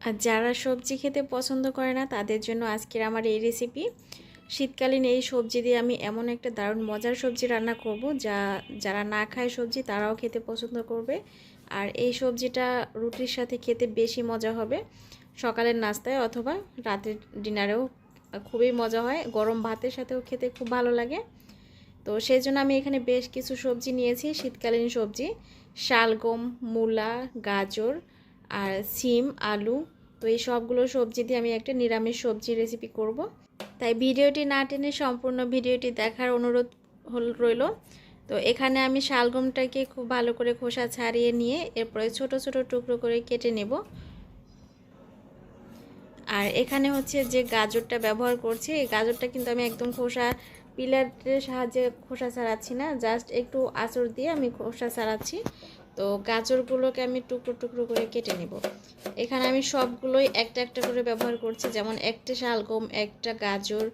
আর যারা সবজি খেতে পছন্দ করে না, তাদের জন্য আজকের আমার এই রেসিপি শীতকালীন এই সবজি দিয়ে আমি এমন একটা দারুণ মজার সবজি রান্না করব, যা, যারা না খায় সবজি, তারাও খেতে পছন্দ করবে। আর এই সবজিটা রুটির সাথে খেতে বেশি মজা হবে সকালের নাস্তায় অথবা রাতের ডিনারেও। খুবই মজা হয়, গরম ভাতের সাথেও খেতে খুব ভালো লাগে। তো সেই জন্য আমি এখানে বেশ কিছু সবজি নিয়েছি, শীতকালীন সবজি। শালগম, মূলা, গাজর আর সিম, আলু, তো এই সবগুলো সবজি দিয়ে আমি একটা নিরামিষ সবজি রেসিপি করব। তাই ভিডিওটি না টেনে সম্পূর্ণ ভিডিওটি দেখার অনুরোধ হল রইল। তো এখানে আমি শালগমটাকে খুব ভালো করে খোসা ছাড়িয়ে নিয়ে এরপরে ছোট ছোট টুকরো করে কেটে নেব। আর এখানে হচ্ছে যে গাজরটা ব্যবহার করছি, এই গাজরটা কিন্তু আমি একদম খোসা পিলারের সাহায্যে খোসা ছাড়াচ্ছি না, জাস্ট একটু আঁচড় দিয়ে আমি খোসা ছাড়াচ্ছি। তো গাজরগুলোকে আমি টুকরো টুকরো করে কেটে নেব। এখানে আমি সবগুলোই একটা একটা করে ব্যবহার করছি, যেমন একটা শালগম, একটা গাজর,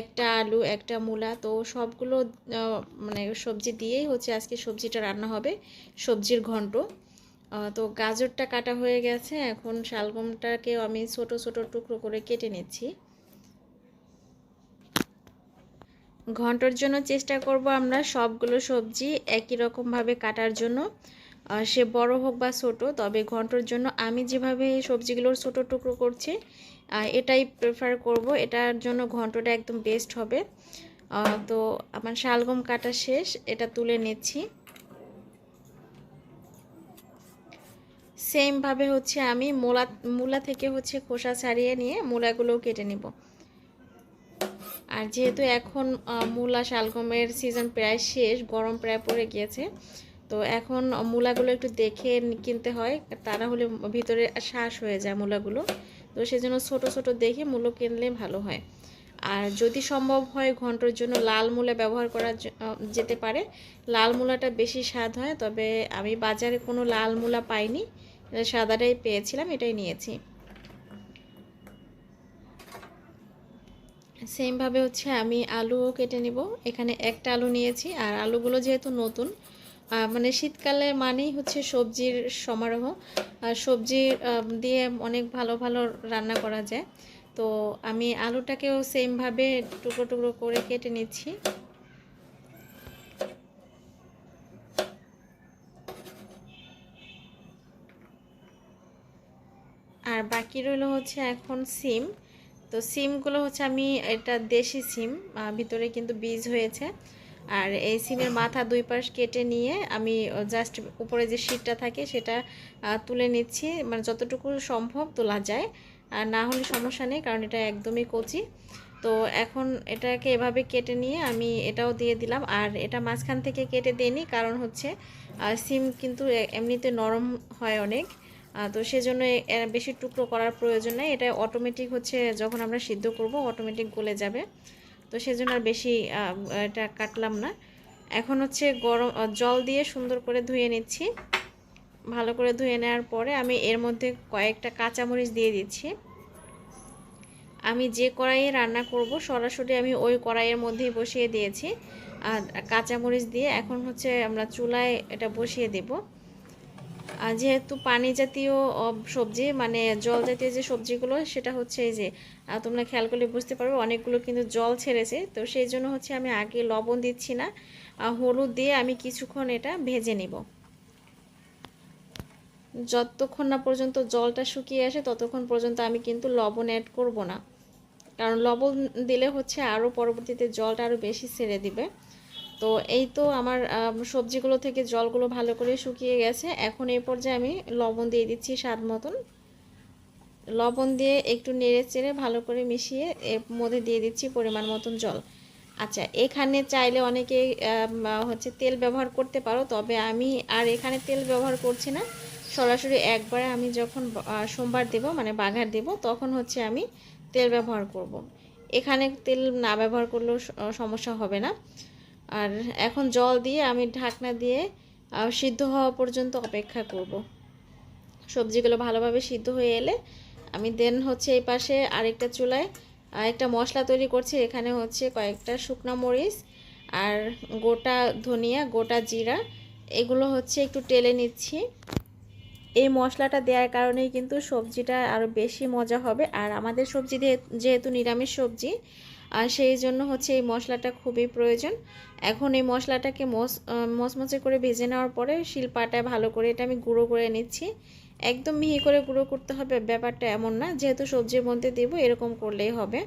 একটা আলু, একটা মূলা। তো সবগুলো মানে সবজি দিয়েই হচ্ছে আজকে সবজিটা রান্না হবে, সবজির ঘন্ট। তো গাজরটা কাটা হয়ে গেছে, এখন শালগমটাকেও আমি ছোট ছোট টুকরো করে কেটে নিচ্ছি। ঘণ্টার জন্য চেষ্টা করব আমরা সবগুলো সবজি একই রকমভাবে কাটার জন্য। সে বড় হোক বা ছোট, তবে ঘণ্টার জন্য আমি যেভাবে সবজিগুলোর ছোট টুকরো করছি এটাই প্রেফার করব। এটার জন্য ঘন্টটা একদম বেস্ট হবে। তো আমার শালগম কাটা শেষ, এটা তুলে নিচ্ছি। সেমভাবে হচ্ছে আমি মূলা মূলা থেকে হচ্ছে খোসা ছাড়িয়ে নিয়ে মূলাগুলোও কেটে নিব। আর যেহেতু এখন মূলা শালগমের সিজন প্রায় শেষ, গরম প্রায় পড়ে গিয়েছে তো এখন মূলাগুলো একটু দেখে কিনতে হয় তা না হলে ভিতরে শ্বাস হয়ে যায় মূলাগুলো। তো সেজন্য ছোট ছোট দেখে মূলো কিনলে ভালো হয়। আর যদি সম্ভব হয় ঘণ্টার জন্য লাল মূলা ব্যবহার করা যেতে পারে। লাল মূলাটা বেশি স্বাদ হয়, তবে আমি বাজারে কোনো লাল মূলা পাইনি। সাদাটাই পেয়েছিলাম, এটাই নিয়েছি। সেমভাবে হচ্ছে আমি আলুও কেটে নিব। এখানে একটা আলু নিয়েছি, আর আলুগুলো যেহেতু নতুন মানে শীতকালে মানেই হচ্ছে সবজির সমারোহ। সবজি দিয়ে অনেক ভালো ভালো রান্না করা যায়। তো আমি আলুটাকেও সেমভাবে টুকরো টুকরো করে কেটে নিচ্ছি। আর বাকি রইল হচ্ছে এখন সিম। তো সিমগুলো হচ্ছে আমি, এটা দেশি সিম ভিতরে কিন্তু বীজ হয়েছে। আর এই সিমের মাথা দুই পাশ কেটে নিয়ে আমি জাস্ট উপরে যে শীতটা থাকে সেটা তুলে নিচ্ছি। মানে যতটুকু সম্ভব তোলা যায়। আর না হলে সমস্যা নেই, কারণ এটা একদমই কচি। তো এখন এটাকে এভাবে কেটে নিয়ে আমি এটাও দিয়ে দিলাম। আর এটা মাঝখান থেকে কেটে দিইনি, কারণ হচ্ছে সিম কিন্তু এমনিতে নরম হয় অনেক। তো সেজন্য বেশি টুকরো করার প্রয়োজন নেই। এটা অটোমেটিক হচ্ছে, যখন আমরা সিদ্ধ করব অটোমেটিক গলে যাবে। তো সেজন্য আর বেশি এটা কাটলাম না। এখন হচ্ছে গরম জল দিয়ে সুন্দর করে ধুয়ে নিচ্ছি। ভালো করে ধুয়ে নেওয়ার পরে আমি এর মধ্যে কয়েকটা কাঁচামরিচ দিয়ে দিচ্ছি। আমি যে কড়াইয়ে রান্না করব সরাসরি আমি ওই কড়াইয়ের মধ্যেই বসিয়ে দিয়েছি। আর কাঁচামরিচ দিয়ে এখন হচ্ছে আমরা চুলায় এটা বসিয়ে দেবো। যেহেতু পানি জাতীয় সবজি মানে জল জাতীয় যে সবজিগুলো, সেটা হচ্ছে এই যে তোমরা খেয়াল করলে বুঝতে পারবে, অনেকগুলো কিন্তু জল ছেড়েছে। তো সেই জন্য হচ্ছে আমি আগে লবণ দিচ্ছি না হলুদ দিয়ে আমি কিছুক্ষণ এটা ভেজে নিব। যতক্ষণ না পর্যন্ত জলটা শুকিয়ে আসে, ততক্ষণ পর্যন্ত আমি কিন্তু লবণ অ্যাড করব না। কারণ লবণ দিলে হচ্ছে আরও পরবর্তীতে জলটা আরও বেশি ছেড়ে দিবে। তো এই তো আমার সবজিগুলো থেকে জলগুলো ভালো করে শুকিয়ে গেছে। এখন এই পর্যায়ে আমি লবণ দিয়ে দিচ্ছি স্বাদ মতন। লবণ দিয়ে একটু নেড়ে চেড়ে ভালো করে মিশিয়ে এর মধ্যে দিয়ে দিচ্ছি পরিমাণ মতন জল। আচ্ছা এখানে চাইলে অনেকে হচ্ছে তেল ব্যবহার করতে পারো, তবে আমি আর এখানে তেল ব্যবহার করছি না। সরাসরি একবারে আমি যখন সোমবার দেব মানে বাঘার দেব, তখন হচ্ছে আমি তেল ব্যবহার করব। এখানে তেল না ব্যবহার করলেও সমস্যা হবে না। আর এখন জল দিয়ে আমি ঢাকনা দিয়ে সিদ্ধ হওয়া পর্যন্ত অপেক্ষা করব। সবজিগুলো ভালোভাবে সিদ্ধ হয়ে এলে আমি দেন হচ্ছে এই পাশে আরেকটা চুলায় একটা মশলা তৈরি করছি। এখানে হচ্ছে কয়েকটা শুকনো মরিচ আর গোটা ধনিয়া, গোটা জিরা, এগুলো হচ্ছে একটু টেলে নিচ্ছি। এই মশলাটা দেওয়ার কারণেই কিন্তু সবজিটা আরও বেশি মজা হবে। আর আমাদের সবজি যেহেতু নিরামিষ সবজি আর সেই জন্য হচ্ছে এই মশলাটা খুবই প্রয়োজন। এখন এই মশলাটাকে মস মচমচে করে ভেজে নেওয়ার পরে শিলপাটায় ভালো করে এটা আমি গুঁড়ো করে নিচ্ছি। একদম মিহি করে গুঁড়ো করতে হবে, ব্যাপারটা এমন না। যেহেতু সবজির মধ্যে দেবো, এরকম করলেই হবে।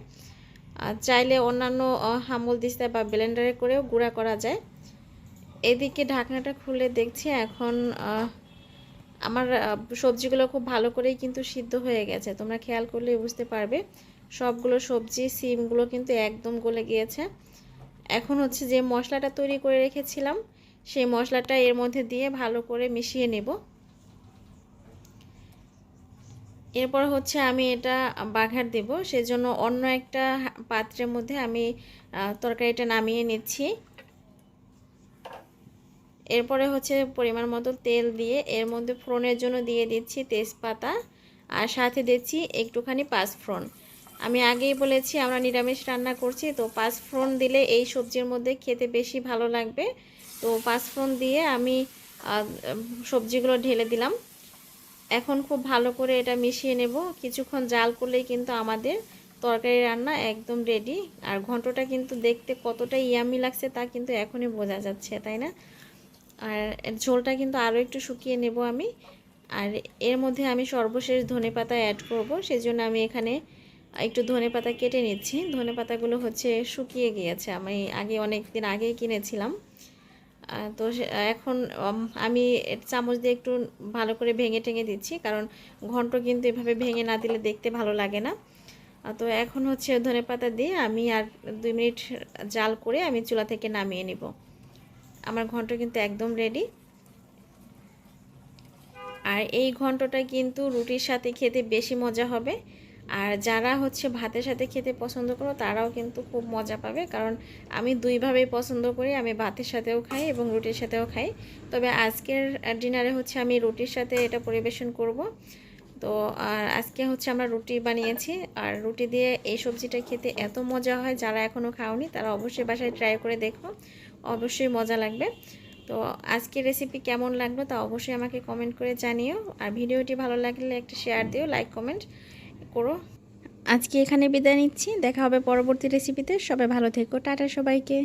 আর চাইলে অন্যান্য হামল দিস্তা বা ব্লেন্ডারে করেও গুঁড়া করা যায়। এদিকে ঢাকনাটা খুলে দেখছি এখন আমার সবজিগুলো খুব ভালো করেই কিন্তু সিদ্ধ হয়ে গেছে। তোমরা খেয়াল করলে বুঝতে পারবে। সবগুলো সবজি, সিমগুলো কিন্তু একদম গলে গিয়েছে। এখন হচ্ছে যে মশলাটা তৈরি করে রেখেছিলাম, সেই মশলাটা এর মধ্যে দিয়ে ভালো করে মিশিয়ে নেব। এরপর হচ্ছে আমি এটা বাঘার দেব, সেজন্য অন্য একটা পাত্রের মধ্যে আমি তরকারিটা নামিয়ে নিচ্ছি। এরপরে হচ্ছে পরিমাণ মতো তেল দিয়ে এর মধ্যে ফোড়নের জন্য দিয়ে দিচ্ছি তেজপাতা, আর সাথে দিচ্ছি একটুখানি পাঁচফোড়ন। আমি আগেই বলেছি, আমরা নিরামিষ রান্না করছি, তো পাঁচফোড়ন দিলে এই সবজির মধ্যে খেতে বেশি ভালো লাগবে। তো পাঁচফোড়ন দিয়ে আমি সবজিগুলো ঢেলে দিলাম। এখন খুব ভালো করে এটা মিশিয়ে নেব। কিছুক্ষণ জাল করলেই কিন্তু আমাদের তরকারি রান্না একদম রেডি আর ঘন্টটা কিন্তু দেখতে কতটা ইয়ামি লাগছে তা কিন্তু এখনই বোঝা যাচ্ছে, তাই না? আর ঝোলটা কিন্তু আরও একটু শুকিয়ে নেব আমি। আর এর মধ্যে আমি সর্বশেষ ধনে পাতা অ্যাড করব, সেজন্য আমি এখানে একটু ধনে পাতা কেটে নিচ্ছি। ধনে পাতাগুলো হচ্ছে শুকিয়ে গিয়েছে। আমি আগে অনেক দিন আগেই কিনেছিলাম। তো এখন আমি চামচ দিয়ে একটু ভালো করে ভেঙে টেঙে দিচ্ছি। কারণ ঘন্ট কিন্তু এভাবে ভেঙে না দিলে দেখতে ভালো লাগে না। তো এখন হচ্ছে ধনে পাতা দিয়ে আমি আর দুই মিনিট জাল করে আমি চুলা থেকে নামিয়ে নিব। আমার ঘন্ট কিন্তু একদম রেডি আর এই ঘন্টটা কিন্তু রুটির সাথে খেতে বেশি মজা হবে। আর যারা হচ্ছে ভাতের সাথে খেতে পছন্দ করো, তারাও কিন্তু খুব মজা পাবে। কারণ আমি দুইভাবেই পছন্দ করি, আমি ভাতের সাথেও খাই এবং রুটির সাথেও খাই। তবে আজকের ডিনারে হচ্ছে আমি রুটির সাথে এটা পরিবেশন করব। তো, আর আজকে হচ্ছে আমরা রুটি বানিয়েছি। আর রুটি দিয়ে এই সবজিটা খেতে এত মজা হয় যারা এখনও খাওনি, তারা অবশ্যই বাসায় ট্রাই করে দেখো। অবশ্যই মজা লাগবে। তো, আজকের রেসিপি কেমন লাগল তা অবশ্যই আমাকে কমেন্ট করে জানিও। আর ভিডিওটি ভালো লাগলে একটা শেয়ার দিও লাইক কমেন্ট করো। আজকে এখানে বিদায় নিচ্ছি। দেখা হবে পরবর্তী রেসিপিতে সবাই ভালো থেকো। টাটা সবাইকে।